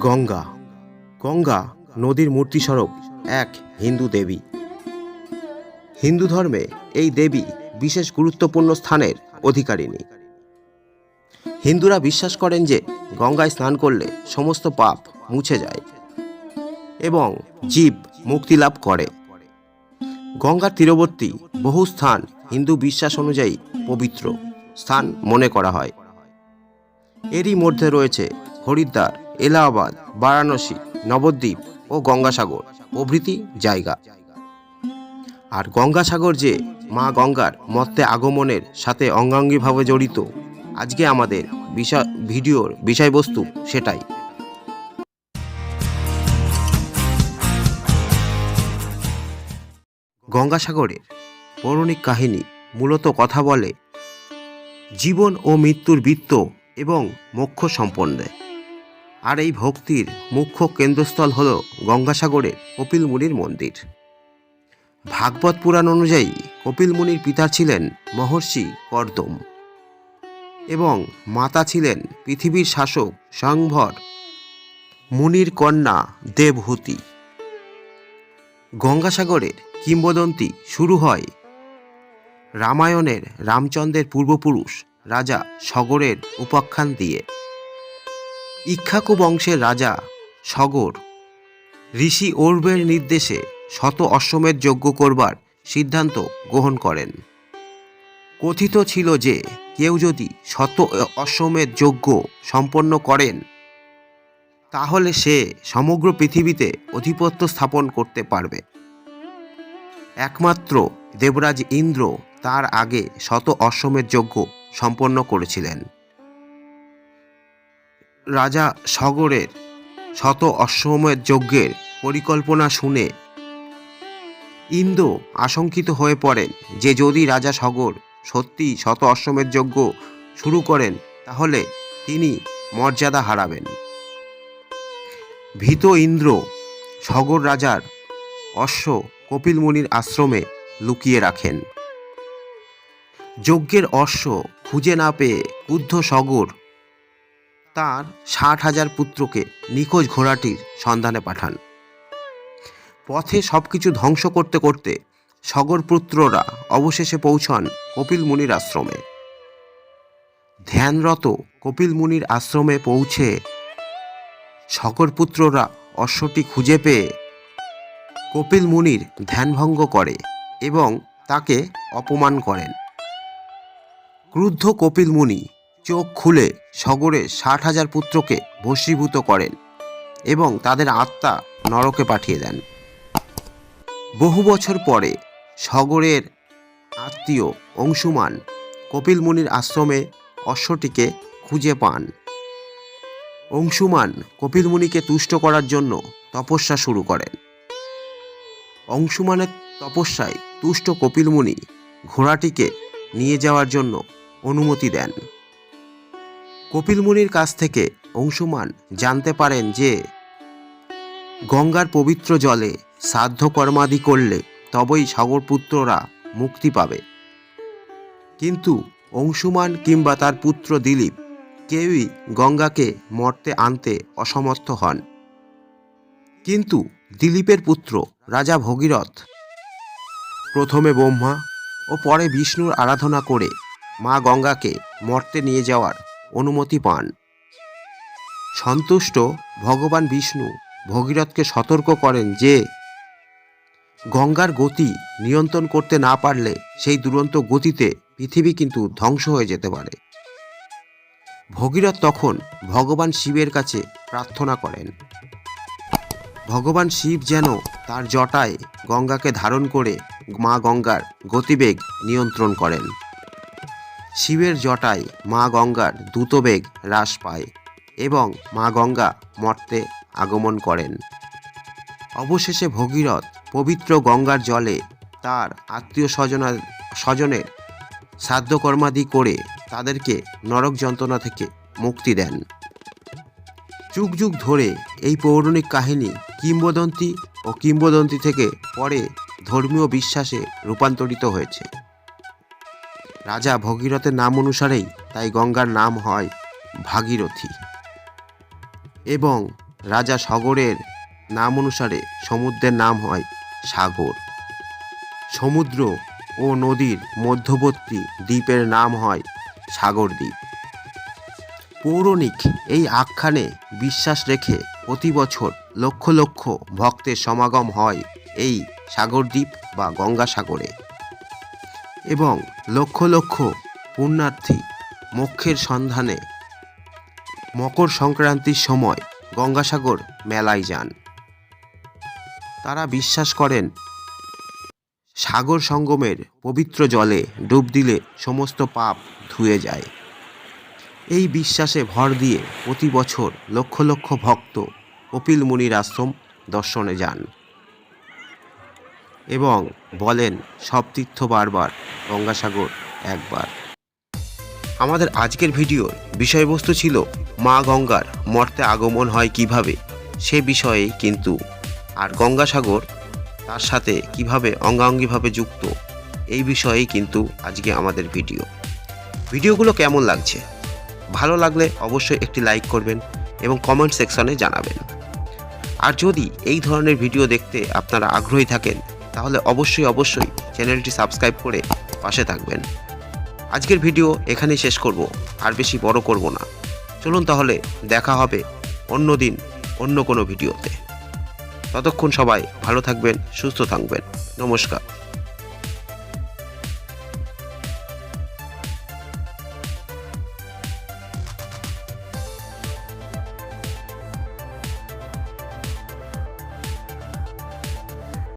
গঙ্গা। গঙ্গা নদীর মূর্তিস্বরূপ এক হিন্দু দেবী। হিন্দু ধর্মে এই দেবী বিশেষ গুরুত্বপূর্ণ স্থানের অধিকারিণী। হিন্দুরা বিশ্বাস করেন যে গঙ্গায় স্নান করলে সমস্ত পাপ মুছে যায় এবং জীব মুক্তি লাভ করে। গঙ্গার তীরবর্তী বহু স্থান হিন্দু বিশ্বাস অনুযায়ী পবিত্র স্থান মনে করা হয়। এরই মধ্যে রয়েছে হরিদ্বার এলাহাবাদ, বারাণসী, নবদ্বীপ ও গঙ্গাসাগর, প্রভৃতি জায়গা। আর গঙ্গাসাগর যে মা গঙ্গার মত্তে আগমনের সাথে অঙ্গাঙ্গিভাবে জড়িত, আজকে আমাদের বিষয়, ভিডিওর বিষয়বস্তু সেটাই। গঙ্গাসাগরের পৌরাণিক কাহিনী মূলত কথা বলে জীবন ও মৃত্যুর বৃত্ত এবং মোক্ষ সম্পন্নে আর এই ভক্তির মুখ্য কেন্দ্রস্থল হল গঙ্গাসাগরের কপিল মুনির মন্দির। ভাগবত পুরাণ অনুযায়ী কপিল মুনির পিতা ছিলেন মহর্ষি কর্দম এবং মাতা ছিলেন পৃথিবীর শাসক স্বয়ংভর মুনির কন্যা দেবহূতি। গঙ্গাসাগরের কিংবদন্তি শুরু হয় রামায়ণের রামচন্দ্রের পূর্বপুরুষ রাজা সগরের উপাখ্যান দিয়ে। ইক্ষাকু বংশের রাজা সগর। ঋষি ওর্বের নির্দেশে শত অশ্বমেধ যজ্ঞ করবার সিদ্ধান্ত গ্রহণ করেন। কথিত ছিল যে, কেউ যদি শত অশ্বমেধ যজ্ঞ সম্পন্ন করেন, তাহলে সে সমগ্র পৃথিবীতে অধিপত্য স্থাপন করতে পারবে। একমাত্র দেবরাজ ইন্দ্র তার আগে শত অশ্বমেধ যজ্ঞ সম্পন্ন করেছিলেন। রাজা সগরের শত অশ্বমেধ যজ্ঞের পরিকল্পনা শুনে ইন্দ্র আশঙ্কিত হয়ে পড়েন যে যদি রাজা সগর সত্যি শত অশ্বমেধ যজ্ঞ শুরু করেন, তাহলে তিনি মর্যাদা হারাবেন। ভীত ইন্দ্র সগর রাজার অশ্ব কপিল আশ্রমে লুকিয়ে রাখেন। যজ্ঞের অশ্ব খুঁজে না পেয়ে ক্রুদ্ধ সগর তার ষাট হাজার পুত্রকে নিখোঁজ ঘোড়াটির সন্ধানে পাঠান। পথে সবকিছু ধ্বংস করতে করতে সগর পুত্ররা অবশেষে পৌঁছান কপিল মুনির আশ্রমে। ধ্যানরত কপিল মুনির আশ্রমে পৌঁছে সগর পুত্ররা অশ্বটি খুঁজে পেয়ে কপিল মুনির ধ্যানভঙ্গ করে এবং তাকে অপমান করেন। ক্রুদ্ধ কপিল মুনি চোখ খুলে সগরে ষাট হাজার পুত্রকে ভস্মীভূত করেন এবং তাদের আত্মা নরকে পাঠিয়ে দেন। বহু বছর পরে সগরের আত্মীয় অংশুমান কপিল মুনির আশ্রমে অশ্বটিকে খুঁজে পান। অংশুমান কপিল মুনিকে তুষ্ট করার জন্য তপস্যা শুরু করেন। অংশুমানের তপস্যায় তুষ্ট কপিল মুনি ঘোড়াটিকে নিয়ে যাওয়ার জন্য অনুমতি দেন। কপিল মুনির কাছ থেকে অংশুমান জানতে পারেন যে, গঙ্গার পবিত্র জলে সাধ্য কর্মাদি করলে তবেই সাগরপুত্ররা মুক্তি পাবে। কিন্তু অংশুমান কিংবা তার পুত্র দিলীপ কেউই গঙ্গাকে মর্তে আনতে অসমর্থ হন। কিন্তু দিলীপের পুত্র রাজা ভগীরথ প্রথমে ব্রহ্মা ও পরে বিষ্ণুর আরাধনা করে মা গঙ্গাকে মর্তে নিয়ে যাওয়ার অনুমতি পান। সন্তুষ্ট ভগবান বিষ্ণু ভগীরথকে সতর্ক করেন যে, গঙ্গার গতি নিয়ন্ত্রণ করতে না পারলে সেই দুরন্ত গতিতে পৃথিবী কিন্তু ধ্বংস হয়ে যেতে পারে। ভগীরথ তখন ভগবান শিবের কাছে প্রার্থনা করেন। ভগবান শিব যেন তার জটায় গঙ্গাকে ধারণ করে মা গঙ্গার গতিবেগ নিয়ন্ত্রণ করেন। শিবের জটায় মা গঙ্গার দ্রুতবেগ হ্রাস পায় এবং মা গঙ্গা মর্তে আগমন করেন। অবশেষে ভগীরথ পবিত্র গঙ্গার জলে তার আত্মীয় স্বজনা স্বজনের শ্রাদ্ধকর্মাদি করে তাদেরকে নরক যন্ত্রণা থেকে মুক্তি দেন। যুগ যুগ ধরে এই পৌরাণিক কাহিনী কিংবদন্তি ও কিংবদন্তি থেকে পরে ধর্মীয় বিশ্বাসে রূপান্তরিত হয়েছে। রাজা ভগীরথের নাম অনুসারেই তাই গঙ্গার নাম হয় ভাগীরথী। এবং রাজা সাগরের নাম অনুসারে সমুদ্রের নাম হয় সাগর। সমুদ্র ও নদীর মধ্যবর্তী দ্বীপের নাম হয় সাগর দ্বীপ। পৌরাণিক এই আখ্যানে বিশ্বাস রেখে প্রতি বছর লক্ষ লক্ষ ভক্তের সমাগম হয় এই সাগরদ্বীপ বা গঙ্গাসাগরে এবং লক্ষ লক্ষ পুণ্যার্থী মোক্ষের সন্ধানে মকর সংক্রান্তির সময় গঙ্গাসাগর মেলায় যান। তারা বিশ্বাস করেন, সাগর সঙ্গমের পবিত্র জলে ডুব দিলে সমস্ত পাপ ধুয়ে যায়। এই বিশ্বাসে ভর দিয়ে প্রতি বছর লক্ষ লক্ষ ভক্ত কপিল মুনির আশ্রম দর্শনে যান। এবং বলেন সব তীর্থ বারবার, গঙ্গাসাগর একবার। আমাদের আজকের ভিডিওর বিষয়বস্তু ছিল মা গঙ্গার মর্তে আগমন হয় কীভাবে, সে বিষয়ে কিন্তু। আর গঙ্গাসাগর তার সাথে কীভাবে অঙ্গাঙ্গিভাবে যুক্ত, এই বিষয়েই কিন্তু আজকে আমাদের ভিডিও। ভিডিওগুলো কেমন লাগছে? ভালো লাগলে অবশ্যই একটি লাইক করবেন এবং কমেন্ট সেকশনে জানাবেন। আর যদি এই ধরনের ভিডিও দেখতে আপনারা আগ্রহী থাকেন তাহলে অবশ্যই অবশ্যই চ্যানেলটি সাবস্ক্রাইব করে পাশে থাকবেন। আজকের ভিডিও এখানেই শেষ করব, আর বেশি বড় করব না। চলুন তাহলে দেখা হবে অন্য দিন, অন্য কোনো ভিডিওতে। ততক্ষণ সবাই ভালো থাকবেন, সুস্থ থাকবেন। নমস্কার।